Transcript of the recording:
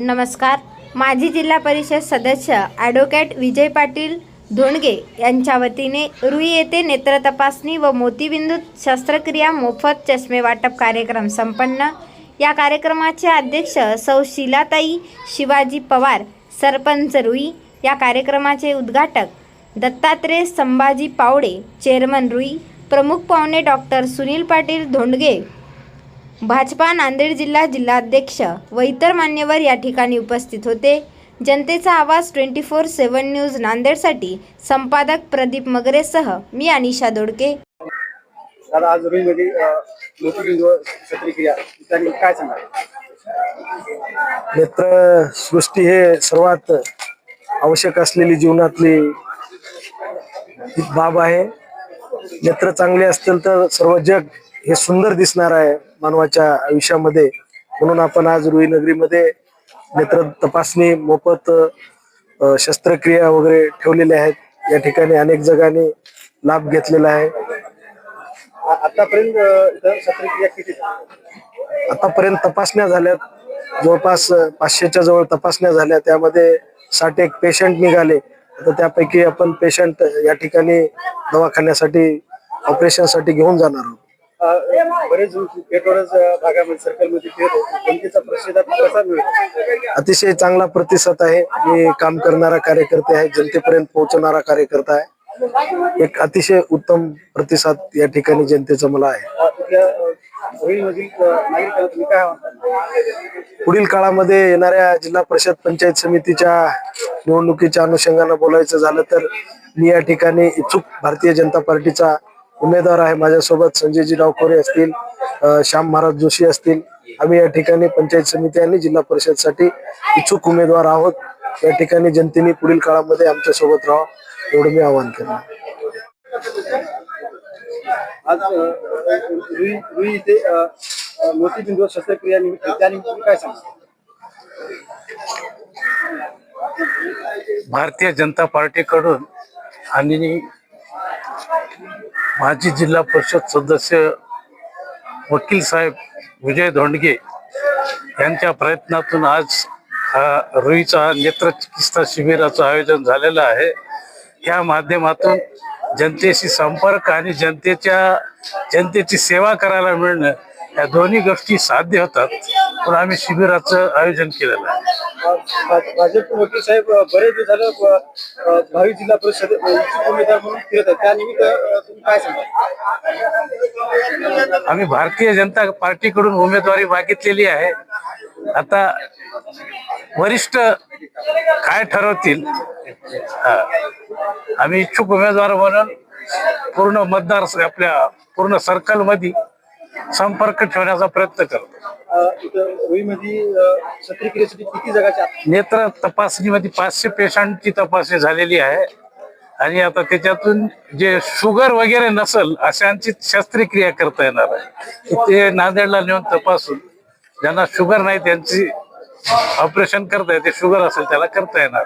नमस्कार. माजी जिल्हा परिषद सदस्य ॲडव्होकेट विजय पाटील धोंडगे यांच्या वतीने रुई येथे नेत्र तपासणी व मोतीबिंदू शस्त्रक्रिया मोफत चष्मे वाटप कार्यक्रम संपन्न. या कार्यक्रमाचे अध्यक्ष सौ शिलाताई शिवाजी पवार सरपंच रुई या कार्यक्रमाचे उद्घाटक दत्तात्रय संभाजी पावडे चेअरमन रुई प्रमुख पाहुणे डॉक्टर सुनील पाटील धोंडगे भाजपा नांदेड जिल्हा जिल्हाध्यक्ष व इतर मान्यवर या ठिकाणी उपस्थित होते. जनतेचा आवाज ट्वेंटी फोर सेवन न्यूज नांदेडसाठी संपादक प्रदीप मगरेसह मी अनिशा दोडके. आज काय सांगाल? नेत्र सृष्टी हे सर्वात आवश्यक असलेली जीवनातली बाब आहे. नेत्र चांगले असतील तर सर्व जग हे सुंदर दिसणार आहे मानवाच्या आयुष्यामध्ये. म्हणून आपण आज रुई नगरीमध्ये नेत्र तपासणी मोफत शस्त्रक्रिया वगैरे ठेवलेल्या आहेत. या ठिकाणी अनेक जगांनी लाभ घेतलेला आहे. आतापर्यंत शस्त्रक्रिया किती? आतापर्यंत तपासण्या झाल्यात. जवळपास पाचशेच्या जवळ तपासण्या झाल्या. त्यामध्ये साठ एक पेशंट निघाले. आता त्यापैकी आपण पेशंट या ठिकाणी दवाखान्यासाठी ऑपरेशनसाठी घेऊन जाणार आहोत. बरेच भागामध्ये सर्कलमध्ये अतिशय चांगला प्रतिसाद आहे. मी काम करणारा कार्यकर्ते आहे जनतेपर्यंत पोहोचणारा कार्यकर्ता आहे. एक अतिशय उत्तम प्रतिसाद या ठिकाणी जनतेचा मला आहे. पुढील काळामध्ये येणाऱ्या जिल्हा परिषद पंचायत समितीच्या निवडणुकीच्या अनुषंगानं बोलायचं झालं तर मी या ठिकाणी इच्छुक भारतीय जनता पार्टीचा उमेदवार आहे. माझ्यासोबत संजयजी डावखोरे असतील श्याम महाराज जोशी असतील. आम्ही या ठिकाणी पंचायत समिती आणि जिल्हा परिषदसाठी इच्छुक उमेदवार आहोत. या ठिकाणी जनतेने पुढील काळामध्ये आमच्यासोबत राहा एवढं मी आवाहन केलं आज मोतीबिंदू शस्त्रक्रिया निमित्त त्यानिमित्त काय सांगता? भारतीय जनता पार्टीकडून आणि माजी जिल्हा परिषद सदस्य वकील साहेब विजय धोंडगे यांच्या प्रयत्नातून आज हा रुईचा नेत्र चिकित्सा शिबिराचं आयोजन झालेलं आहे. या माध्यमातून जनतेशी संपर्क आणि जनतेच्या जनतेची सेवा करायला मिळणं या दोन्ही गोष्टी साध्य होतात पण आम्ही शिबिराचं आयोजन केलेलं आहे. भाजप वकील साहेब बरेच दिवस झालं भावी जिल्हा परिषद उमेदवार म्हणून फिरत आहेत. त्यानिमित्त तुम्ही काय सांगाल? आम्ही भारतीय जनता पार्टीकडून उमेदवारी मागितलेली आहे. आता वरिष्ठ काय ठरवतील. आम्ही इच्छुक उमेदवार म्हणून पूर्ण मतदार आपल्या पूर्ण सर्कलमध्ये संपर्क ठेवण्याचा प्रयत्न करतो. रुईमध्ये शस्त्रक्रियेसाठी किती जगाच्या नेत्र तपासणीमध्ये पाचशे पेशंटची तपासणी झालेली आहे. आणि आता त्याच्यातून जे शुगर वगैरे नसल अशांची शस्त्रक्रिया करता येणार आहे. ते नांदेडला नेऊन तपासून ज्यांना शुगर नाही त्यांची ऑपरेशन करता येते शुगर असेल त्याला करता येणार.